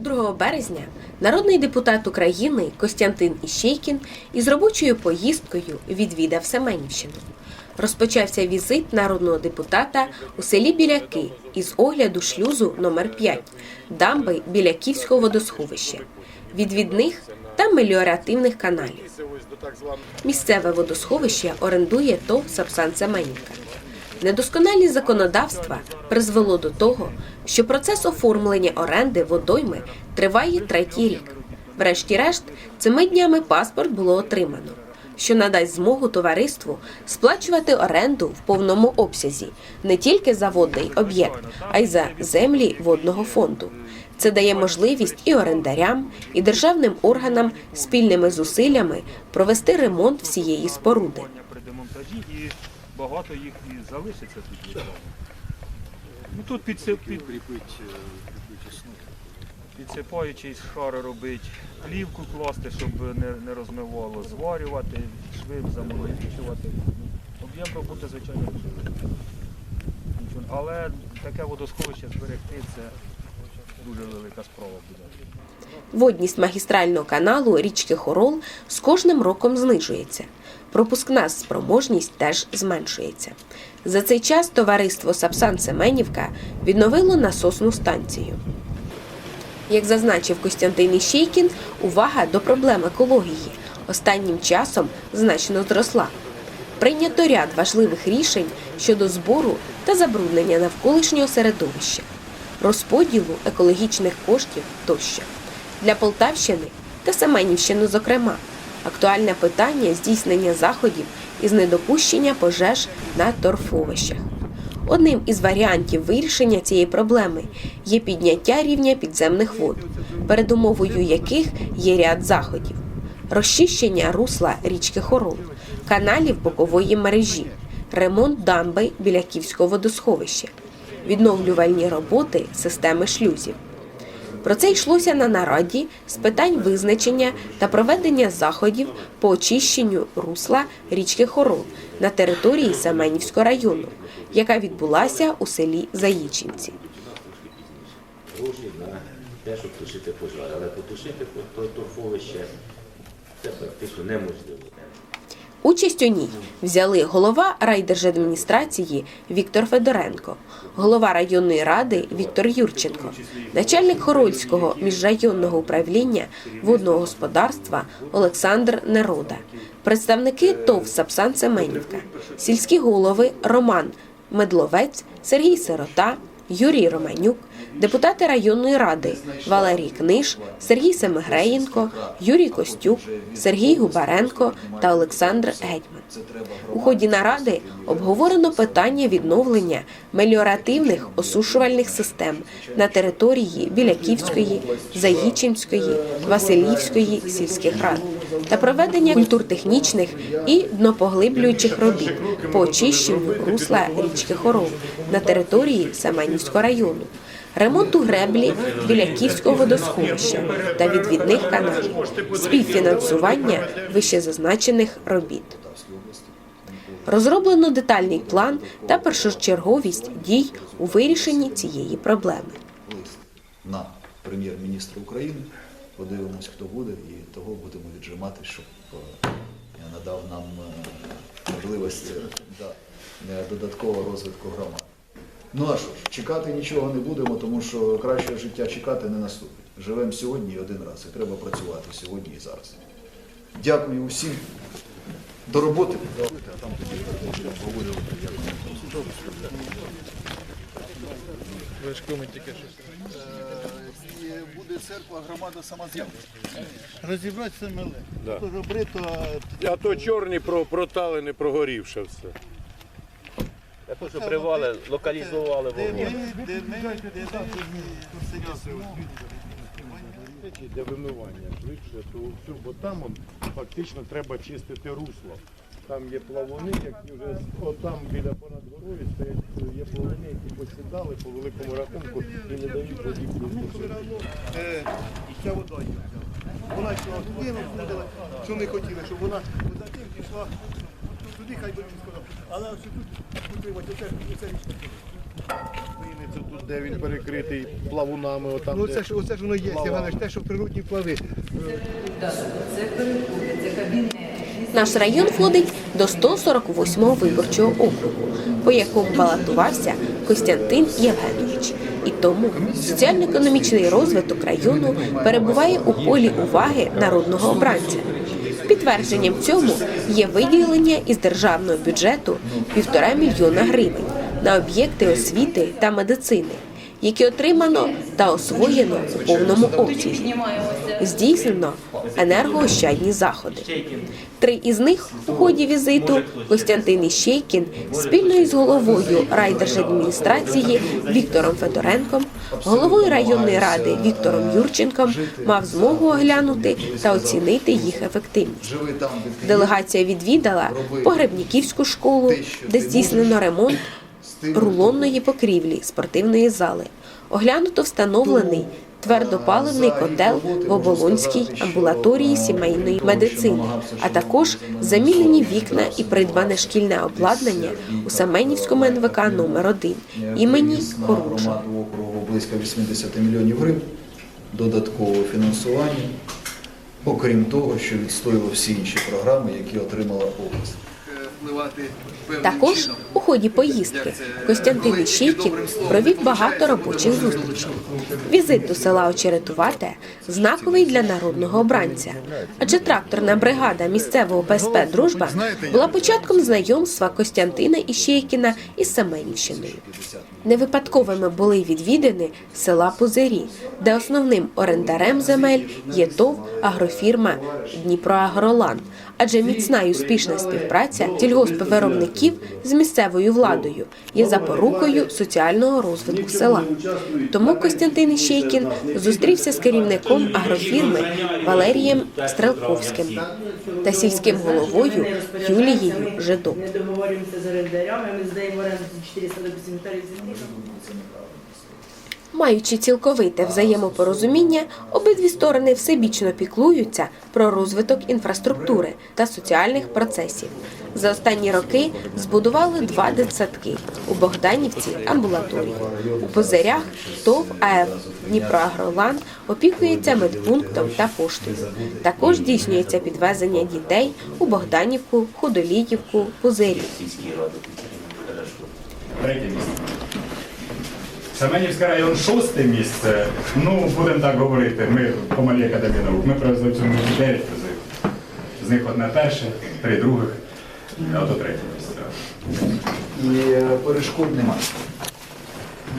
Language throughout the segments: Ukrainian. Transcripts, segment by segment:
2 березня народний депутат України Костянтин Іщейкін із робочою поїздкою відвідав Семенівщину. Розпочався візит народного депутата у селі Біляки із огляду шлюзу номер 5 дамби Біляківського водосховища, відвідних та меліоративних каналів. Місцеве водосховище орендує ТОВ Сапсан Семенівка. Недосконалість законодавства призвело до того, що процес оформлення оренди водойми триває третій рік. Врешті-решт, цими днями паспорт було отримано, що надасть змогу товариству сплачувати оренду в повному обсязі не тільки за водний об'єкт, а й за землі водного фонду. Це дає можливість і орендарям, і державним органам спільними зусиллями провести ремонт всієї споруди. Багато їх і залишиться тут. Ну тут підсип, під, підсипаючись шари робити, плівку класти, щоб не, не розмивало, зварювати, швив замолочувати. Об'єм роботи, звичайно. Але таке водосховище зберегти це дуже велика справа буде. Водність магістрального каналу річки Хорол з кожним роком знижується. Пропускна спроможність теж зменшується. За цей час товариство Сапсан Семенівка відновило насосну станцію. Як зазначив Костянтин Іщейкін, увага до проблем екології останнім часом значно зросла. Прийнято ряд важливих рішень щодо збору та забруднення навколишнього середовища, розподілу екологічних коштів тощо. Для Полтавщини та Семенівщини, зокрема, актуальне питання здійснення заходів із недопущення пожеж на торфовищах. Одним із варіантів вирішення цієї проблеми є підняття рівня підземних вод, передумовою яких є ряд заходів: розчищення русла річки Хорол, каналів бокової мережі, ремонт дамби біля Київського водосховища, відновлювальні роботи системи шлюзів. Про це йшлося на нараді з питань визначення та проведення заходів по очищенню русла річки Хорол на території Семенівського району, яка відбулася у селі Заїчинці. те, щоб тушити пожар. Але потушити то- торфовище це практично неможливо. Участь у ній взяли голова райдержадміністрації Віктор Федоренко, голова районної ради Віктор Юрченко, начальник Хорольського міжрайонного управління водного господарства Олександр Нерода, представники ТОВ Сапсан Семенівка, сільські голови Роман Медловець, Сергій Сирота, Юрій Романюк, депутати районної ради Валерій Книж, Сергій Семигреєнко, Юрій Костюк, Сергій Губаренко та Олександр Гетьман. У ході наради обговорено питання відновлення меліоративних осушувальних систем на території Біляківської, Заїчинської, Василівської сільських рад та проведення культуртехнічних і днопоглиблюючих робіт по очищенню русла річки Хорол на території Семенівського району. Ремонту греблі біля Київського водосховища та відвідних каналів, співфінансування вищезазначених робіт. Розроблено детальний план та першочерговість дій у вирішенні цієї проблеми. на прем'єр-міністра України. Подивимось, хто буде, і того будемо віджимати, щоб е, надав нам е, можливість е, да, додаткового розвитку громад. Ну а що ж, чекати нічого не будемо, тому що краще життя чекати не наступить. Живемо сьогодні і один раз, і треба працювати сьогодні і зараз. Дякую усім. До роботи. І буде церква, громада сама з'явиться. Розібрати це миле. То робри, то А то чорні про- проталини прогорівше все. Я що привали, локалізували вогонь. Для вимивання швидше, то всю, бо там он, фактично треба чистити русло. Там є плавуни, які вже отам біля понад горою стоять, є плавуни, які посідали по великому рахунку і не дають воді. Е, Ця вода є. Вона йшла туди, що ми хотіли, щоб вона затим пішла туди, хай би сказав. Але ось тут утримати, оце, оце річка. Це тут, де він перекритий плавунами, отам, Ну де... ж оце ж воно є, Плава. Те, що природні плави. Наш район входить до 148-го виборчого округу, по якому балотувався Костянтин Євгенович. І тому соціально-економічний розвиток району перебуває у полі уваги народного обранця. Підтвердженням цьому є виділення із державного бюджету півтора мільйона гривень на об'єкти освіти та медицини, які отримано та освоєно у повному обсязі. Здійснено енергоощадні заходи. Три із них у ході візиту Костянтин Іщейкін спільно із головою райдержадміністрації Віктором Федоренком, головою районної ради Віктором Юрченком мав змогу оглянути та оцінити їх ефективність. Делегація відвідала Погребніківську школу, де здійснено ремонт рулонної покрівлі спортивної зали. Оглянуто встановлений твердопаливний котел в Оболонській амбулаторії сімейної медицини, а також замінені вікна і придбане шкільне обладнання у Семенівському НВК номер 1 імені округу близько 80 мільйонів гривень додаткового фінансування, окрім того, що відстоїло всі інші програми, які отримала область. Впливати Також чином. у ході поїздки Костянтин Іщейкін провів багато робочих зустрічей. Візит до села Очеретувате знаковий для народного обранця, адже тракторна бригада місцевого ПСП Дружба була початком знайомства Костянтина Іщейкіна із Семенівщиною. Не випадковими були відвідини села Пузирі, де основним орендарем земель є ТОВ агрофірма Дніпроагролан, адже міцна і успішна співпраця сільгоспвиробників з місцевою владою є запорукою соціального розвитку села. Тому Костянтин Іщейкін зустрівся з керівником агрофірми Валерієм Стрелковським та сільським головою Юлією Жидок. Маючи цілковите взаємопорозуміння, обидві сторони всебічно піклуються про розвиток інфраструктури та соціальних процесів. За останні роки збудували два дитсадки у Богданівці амбулаторії. У Позирях ТОВ АФ Дніпроагролан опікується медпунктом та поштою. Також здійснюється підвезення дітей у Богданівку, Худоліївку, Позирів. Третє місце. Семенівський район шосте місце. Ну, будемо так говорити, ми по малій академії наук. Ми привезли в цьому році 9 призів. З них одне перше, три других, а то третє місце. І е, перешкод немає.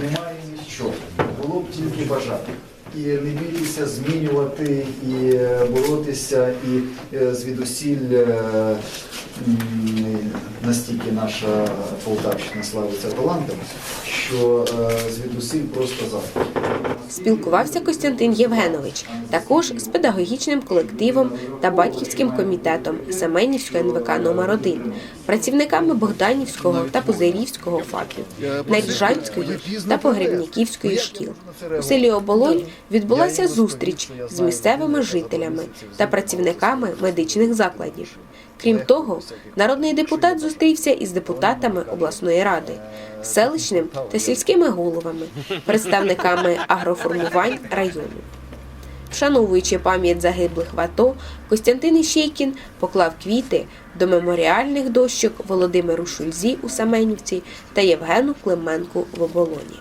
Немає нічого. Було б тільки бажати. І не бійтеся змінювати, і е, боротися, і е, звідусіль е, настільки наша Полтавщина славиться талантом, що звідусіль просто завтра. Спілкувався Костянтин Євгенович також з педагогічним колективом та батьківським комітетом Семенівського НВК номер 1 працівниками Богданівського та Позирівського факів, Найджанської та Погребніківської шкіл. У селі Оболонь відбулася зустріч з місцевими жителями та працівниками медичних закладів. Крім того, народний депутат зустрівся із депутатами обласної ради, селищним та сільськими головами, представниками агроформувань району. Вшановуючи пам'ять загиблих в АТО, Костянтин Іщейкін поклав квіти до меморіальних дощок Володимиру Шульзі у Семенівці та Євгену Клименку в Оболоні.